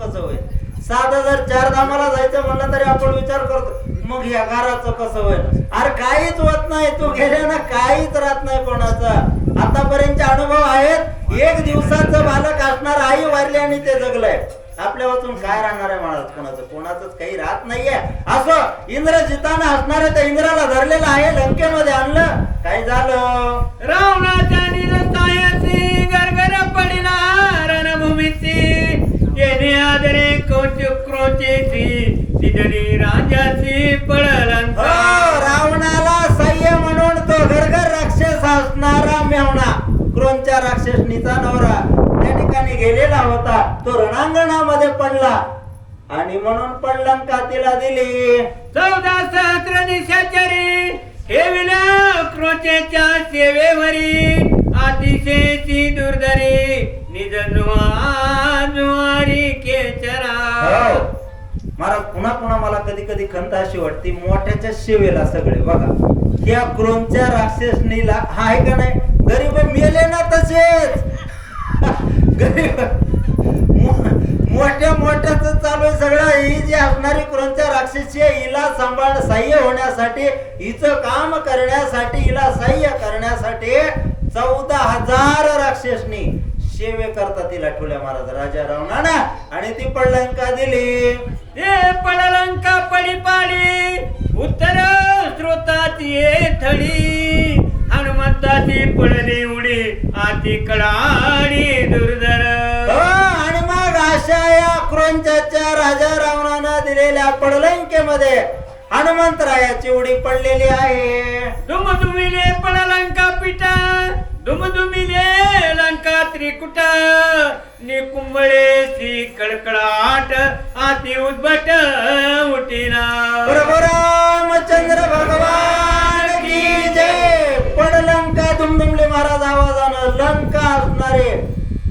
कसं होईल? साधा जर चार धामाला जायचं म्हणलं तरी आपण विचार करतो मग या घराचं कसं होईल? अरे काहीच होत नाही तू गेल्यानं काहीच राहत नाही कोणाचा. आतापर्यंतचे अनुभव आहेत एक दिवसाचं बालक असणार आई वारली आणि ते जगलंय. आपल्या वाचून काय राहणार आहे महाराज कोणाचं? कोणाचंच काही राहत नाहीये. असं इंद्र जिताना असणार त्या इंद्राला धरलेलं आहे लंकेमध्ये आणलं. काय झालं? गेलेला होता. तो रणांगणामध्ये पडला. आणि म्हणून पडलंका तिला दिली. चौदा सहस्र निशाचरी ठेविल्या क्रोचेच्या सेवेवरी दुर्धरी निज जुआरी केचरा. हो. महाराज पुन्हा पुन्हा मला कधी कधी खंत अशी वाटते मोठ्याच्या सेवेला सगळे. बघा त्या क्रोनच्या राक्षसनीला हा आहे का नाही? गरीब मेले ना तसेच. मोठ्या मोठ्याच चालू आहे सगळं. ही जी असणारी क्रोनच्या राक्षसी आहे हिला सांभाळ सहाय्य होण्यासाठी हिचं काम करण्यासाठी हिला साह्य करण्यासाठी चौदा हजार राक्षसनी सेवे करता तिला ठुल्या महाराज. राजा रावणाना. आणि ती पडलंका दिली. ते पडलंका पडी पाडी उत्तर स्रोतात ये थळी हनुमंताची पडली उडी आती कडाडी दुर्धर. हो, आणि मग अशा या क्रोंचाच्या राजा रावणानं दिलेल्या पडलंकेमध्ये हनुमंतरायाची उडी पडलेली आहे. दुमदुमिले पडलंका पिटा दुमदुमिले लंका त्रिकुट. निकुंबळे सी कडकडाट आती उद्भट उठिना. बरोबर रामचंद्र भगवान. लंका असणारे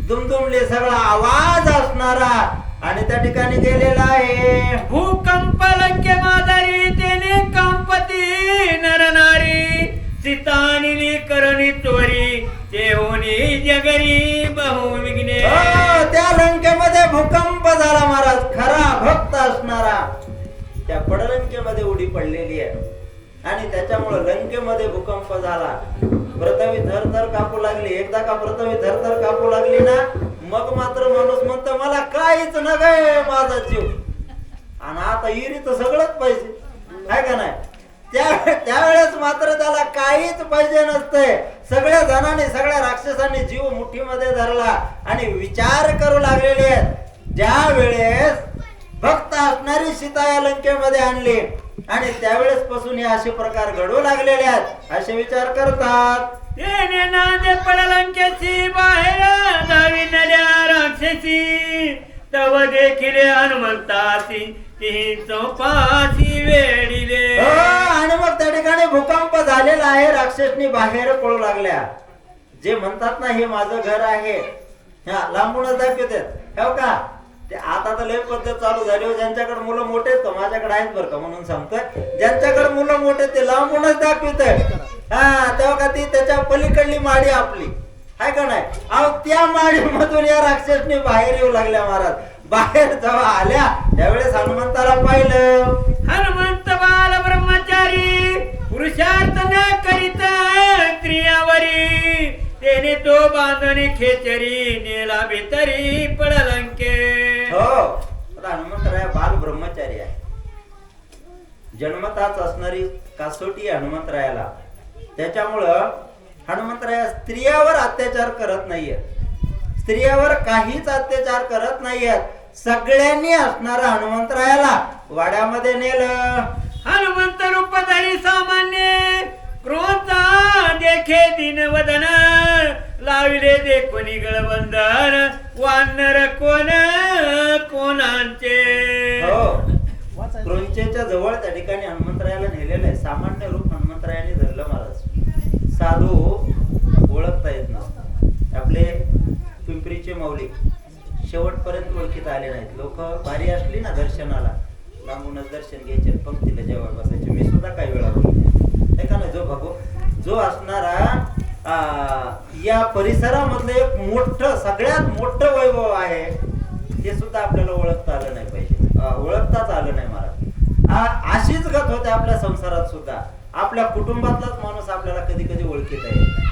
दुमदुमले सगळा आवाज असणारा आणि त्या ठिकाणी गेलेला आहे. भूकंप लंके मादारी तेने कंपती नरनारी सीतानिली करणी चोरी ते होनी जगरी बहु विघ्ने. हो, त्या लंकेमध्ये भूकंप झाला महाराज खरा भक्त असणारा. त्या पडलंकेमध्ये उडी पडलेली आहे. आणि त्याच्यामुळे लंकेमध्ये भूकंप झाला. पृथ्वी धरधर कापू लागली. एकदा का पृथ्वी धरधर कापू लागली ना मग मात्र माणूस म्हणतो मला काहीच न माझा जीव. आणि आता इरीच सगळंच पाहिजे. आहे का नाही? त्या त्यावेळेस मात्र त्याला काहीच पाहिजे नसते. सगळ्या जणांनी सगळ्या राक्षसांनी जीव मुठीमध्ये धरला आणि विचार करू लागलेले आहेत. ज्या वेळेस भक्त असणारी सीता या लंकेमध्ये आणली. आणि त्यावेळेस पासून हे असे प्रकार घडू लागलेले आहेत असे विचार करतात. तेने नांदे बाहेर नद्या राक्षसी. तव देखील हनुमंतासी ती चौपासी वेडिले हो, आणि मग त्या ठिकाणी भूकंप झालेला आहे राक्षसनी बाहेर पळू लागल्या. जे म्हणतात ना हे माझं घर आहे. हा लांबूनच दाखवतात. हो का? ते आता तर लय पद्धत चालू झाली हो ज्यांच्याकडे मुलं मोठे आहेत माझ्याकडे आहेत बरं का म्हणून सांगतोय. ज्यांच्याकडे मुलं मोठे ते लांबूनच दाखवित हा तेव्हा का ती त्याच्या पलीकडली माडी आपली. आहे का नाही? अहो त्या माडी मधून या राक्षसनी बाहेर येऊ लागल्या महाराज. बाहेर जेव्हा आल्या त्यावेळेस हनुमंताला पाहिलं. हनुमंत बाल ब्रह्मचारी पुरुषार्थ न करीत क्रियावरी तेने तो बांधणी खेचरी नेला भितरी पडलंके. हो, हनुमंतराय बाल ब्रह्मचारी आहे. जन्मताच असणारी कासोटी हनुमंतरायाला त्याच्यामुळं हनुमंतराया स्त्रियावर अत्याचार करत नाहीये. स्त्रियावर काहीच अत्याचार करत नाहीयेत सगळ्यांनी असणारा हनुमंतरायाला वाड्यामध्ये नेलं. हनुमंत रूपधारी सामान्य क्रोधा देखे दिन वदन. लाविले दे कोणी गळबंधन वानर कोण? कोणांचे? हो. क्रोंचेच्या जवळ त्या ठिकाणी हनुमंतरायाला नेलेलं आहे. सामान्य रूप हनुमंतरायाने धरलं महाराज. साधू ओळखता येत नसतात. आपले पिंपरीचे माऊली शेवटपर्यंत ओळखीत आले नाहीत. लोक भारी असली ना दर्शनाला. लांबूनच दर्शन घ्यायचे पंक्तीला जेव्हा बसायचे. मी सुद्धा काही वेळा बोलतो का ना जो भगव जो असणारा या परिसरामधलं एक मोठं सगळ्यात मोठं वैभव आहे. हे सुद्धा आपल्याला ओळखता आलं नाही पाहिजे. ओळखताच आलं नाही महाराज अशीच गत होते आपल्या संसारात सुद्धा. आपल्या कुटुंबातलाच माणूस आपल्याला कधी कधी ओळखीता येत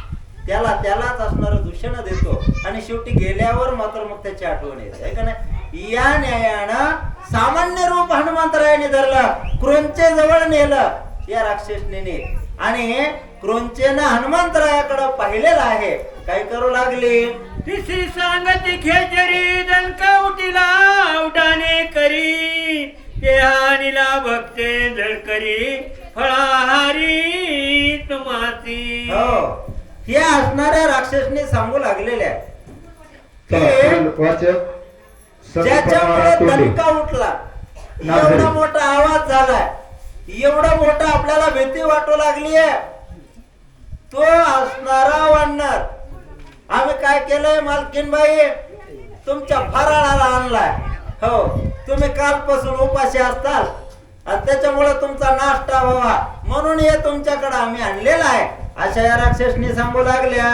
त्याला त्यालाच असणारं दूषण देतो आणि शेवटी गेल्यावर मात्र मग त्याची आठवण येते. है का नाही? या न्यायानं सामान्य रूप हनुमंतरायाने धरलं क्रोंचे जवळ नेलं या राक्षसने आणि क्रोंचेनं हनुमंतरायाकडे पाहिलेलं आहे. काय करू लागली? तिसी सांगती खेचरी. जळकरी फळाहारी तुम्हासी हो. हे असणाऱ्या राक्षसने सांगू लागलेल्या चला की पुढील वाचक ज्याच्यामुळे तोंडे. दणका उठला. एवढा मोठा आवाज झालाय एवढा मोठा आपल्याला भीती वाटू लागली आहे. तो असणारा वाढणार आम्ही काय केलंय मालकीनबाई? तुमच्या फराळाला आणलाय. हो तुम्ही कालपासून उपाशी असताल. आणि त्याच्यामुळे तुमचा नाश्ता व्हावा. म्हणून हे तुमच्याकडे आम्ही आणलेला आहे. अशा या राक्षसनी सांगू लागल्या.